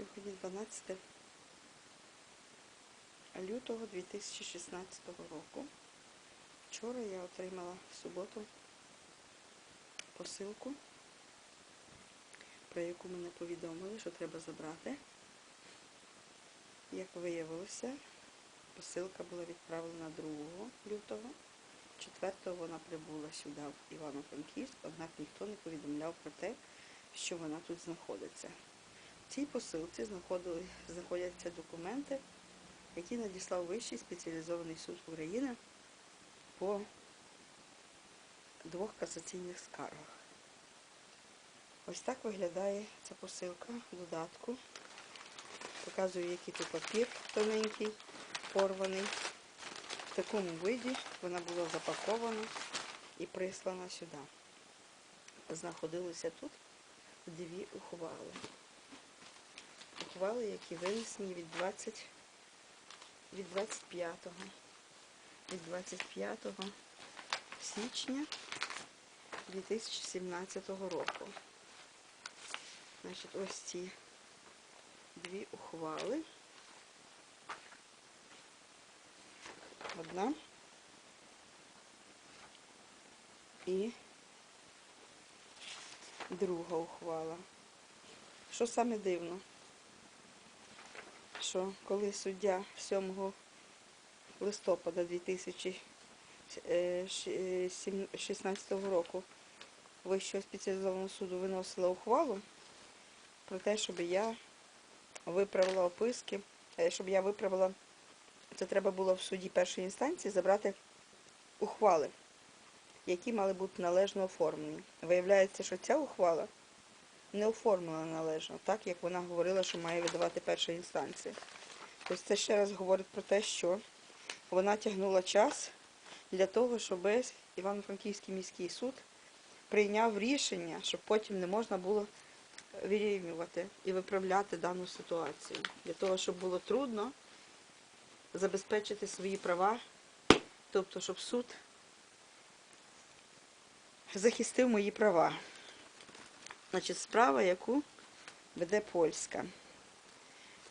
Сьогодні 12 лютого 2016 року. Вчора я отримала в суботу посилку, про яку мене повідомили, що треба забрати. Як виявилося, посилка була відправлена 2 лютого. 4 вона прибула сюди, в Івано-Франківськ, однак ніхто не повідомляв про те, що вона тут знаходиться. В цій посилці знаходяться документи, які надіслав Вищий спеціалізований суд України по двох касаційних скаргах. Ось так виглядає ця посилка додатку. Показую, який тут папір тоненький, порваний. В такому виді вона була запакована і прислана сюди. Знаходилися тут дві ухвали. Ухвали, які винесені від 20 від 25 від 25 січня 2017 року. Значить, ось ці дві ухвали. Одна і друга ухвала. Що саме дивно, що коли суддя 7 листопада 2016 року Вищого спеціалізованого суду виносила ухвалу про те, щоб я виправила описки, е, щоб я виправила, це треба було в суді першої інстанції забрати ухвали, які мали бути належно оформлені. Виявляється, що ця ухвала не оформлена належно, так як вона говорила, що має видавати перша інстанція. Тобто це ще раз говорить про те, що вона тягнула час для того, щоб Івано-Франківський міський суд прийняв рішення, щоб потім не можна було вирівнювати і виправляти дану ситуацію. Для того, щоб було трудно забезпечити свої права, тобто, щоб суд захистив мої права. Значить, справа, яку веде польська.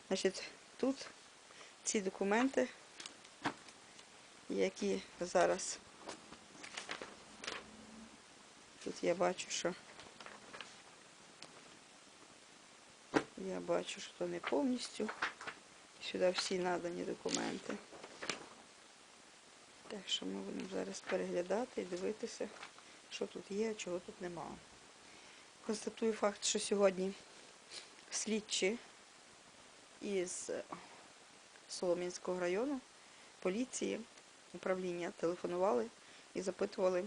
Значить, тут ці документи, які зараз тут я бачу, що я бачу, що то не повністю. Сюди всі надані документи. Так що ми будемо зараз переглядати і дивитися, що тут є, а чого тут немає. Констатую факт, що сьогодні слідчі із Солом'янського району поліції управління телефонували і запитували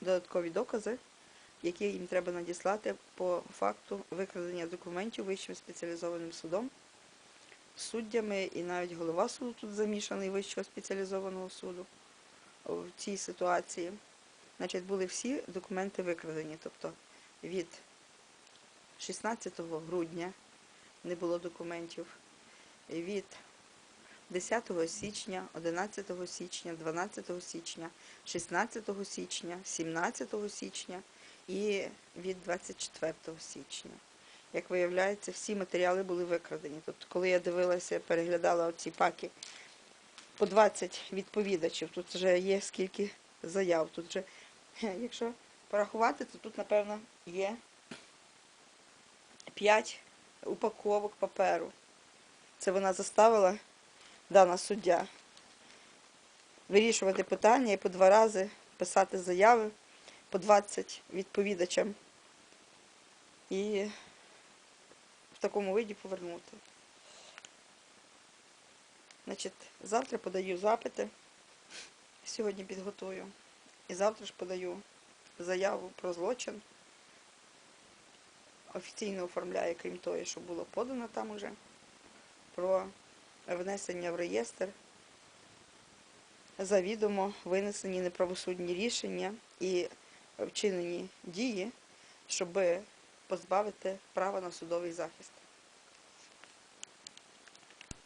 додаткові докази, які їм треба надіслати по факту викрадення документів вищим спеціалізованим судом, суддями і навіть голова суду тут замішаний вищого спеціалізованого суду в цій ситуації. Значить, були всі документи викрадені, тобто від 16 грудня не було документів, від 10 січня, 11 січня, 12 січня, 16 січня, 17 січня і від 24 січня. Як виявляється, всі матеріали були викрадені. Тобто, коли я дивилася, переглядала оці паки по 20 відповідачів, тут вже є скільки заяв. Тут вже, якщо порахувати, то тут, напевно, є 5 упаковок паперу. Це вона заставила дана суддя вирішувати питання і по два рази писати заяви по 20 відповідачам і в такому виді повернути. Значить, завтра подаю запити, сьогодні підготую. І завтра ж подаю заяву про злочин. Офіційно оформляю, крім того, що було подано там уже, про внесення в реєстр завідомо винесені неправосудні рішення і вчинені дії, щоб позбавити права на судовий захист.